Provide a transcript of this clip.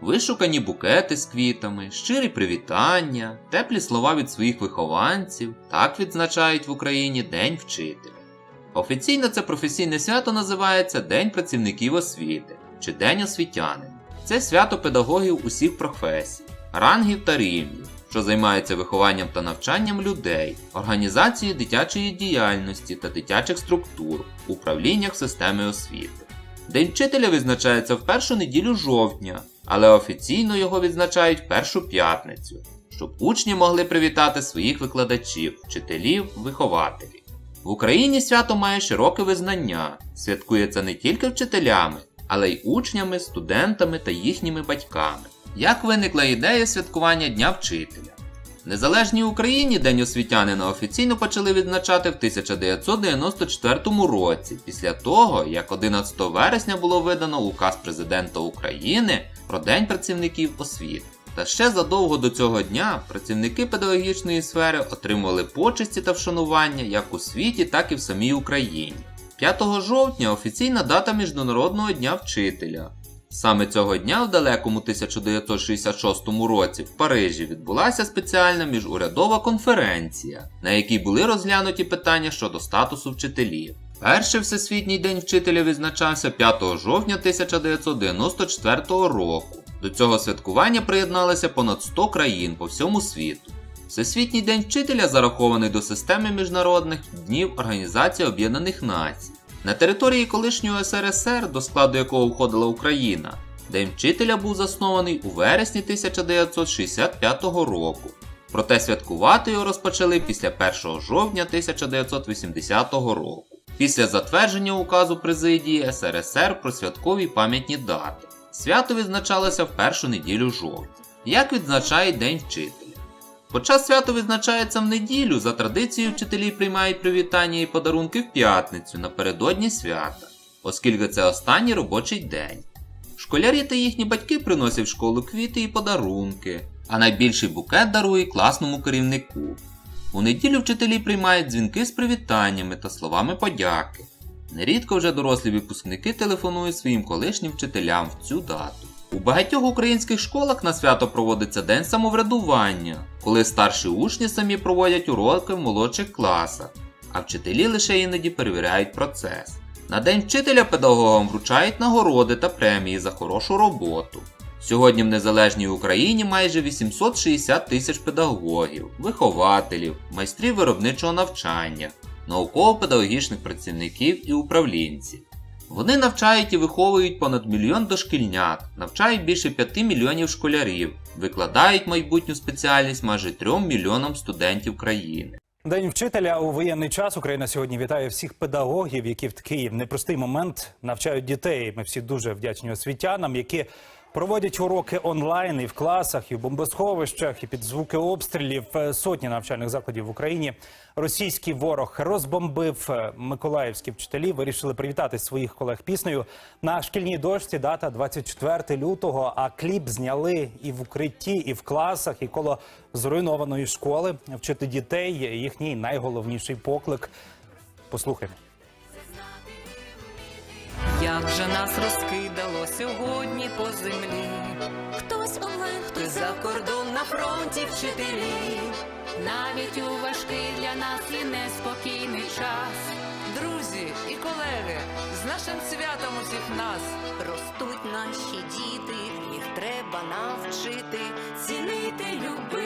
Вишукані букети з квітами, щирі привітання, теплі слова від своїх вихованців так відзначають в Україні День вчителя. Офіційно це професійне свято називається День працівників освіти чи День освітянина. Це свято педагогів усіх професій, рангів та рівнів, що займаються вихованням та навчанням людей, організацією дитячої діяльності та дитячих структур, управліннях системи освіти. День вчителя відзначається в першу неділю жовтня, але офіційно його відзначають в першу п'ятницю, щоб учні могли привітати своїх викладачів, вчителів, вихователів. В Україні свято має широке визнання, святкується не тільки вчителями, але й учнями, студентами та їхніми батьками. Як виникла ідея святкування Дня вчителя? Незалежній Україні День освітянина офіційно почали відзначати в 1994 році, після того, як 11 вересня було видано указ президента України про День працівників освіти. Та ще задовго до цього дня працівники педагогічної сфери отримували почесті та вшанування як у світі, так і в самій Україні. 5 жовтня офіційна дата Міжнародного дня вчителя. Саме цього дня в далекому 1966 році в Парижі відбулася спеціальна міжурядова конференція, на якій були розглянуті питання щодо статусу вчителів. Перший всесвітній день вчителя відзначався 5 жовтня 1994 року. До цього святкування приєдналося понад 100 країн по всьому світу. Всесвітній день вчителя зарахований до системи міжнародних днів Організації Об'єднаних Націй. На території колишнього СРСР, до складу якого входила Україна, День вчителя був заснований у вересні 1965 року. Проте святкувати його розпочали після 1 жовтня 1980 року, після затвердження указу президії СРСР про святкові пам'ятні дати. Свято відзначалося в першу неділю жовтня. Як відзначає День вчителя? Хоча свято відзначається в неділю, за традицією вчителі приймають привітання і подарунки в п'ятницю напередодні свята, оскільки це останній робочий день. Школярі та їхні батьки приносять в школу квіти і подарунки, а найбільший букет дарує класному керівнику. У неділю вчителі приймають дзвінки з привітаннями та словами подяки. Нерідко вже дорослі випускники телефонують своїм колишнім вчителям в цю дату. У багатьох українських школах на свято проводиться День самоврядування, коли старші учні самі проводять уроки в молодших класах, а вчителі лише іноді перевіряють процес. На День вчителя педагогам вручають нагороди та премії за хорошу роботу. Сьогодні в незалежній Україні майже 860 тисяч педагогів, вихователів, майстрів виробничого навчання, науково-педагогічних працівників і управлінців. Вони навчають і виховують понад мільйон дошкільнят, навчають більше 5 мільйонів школярів, викладають майбутню спеціальність майже 3 мільйонам студентів країни. День вчителя у воєнний час Україна сьогодні вітає всіх педагогів, які в такий непростий момент навчають дітей. Ми всі дуже вдячні освітянам, які проводять уроки онлайн і в класах, і в бомбосховищах, і під звуки обстрілів Е, сотні навчальних закладів в Україні. Російський ворог розбомбив е, миколаївські вчителі. Вирішили привітати своїх колег піснею на шкільній дошці. Дата 24 лютого. А кліп зняли і в укритті, і в класах, і коло зруйнованої школи. Вчити дітей їхній найголовніший поклик. Послухаймо. Як же нас розкидало сьогодні по землі, Хтось онлайн, хтось за кордон на фронті вчителі, навіть у важкий для нас і неспокійний час. друзі і колеги, з нашим святом усіх нас. Ростуть наші діти, їх треба навчити, цінити, любити,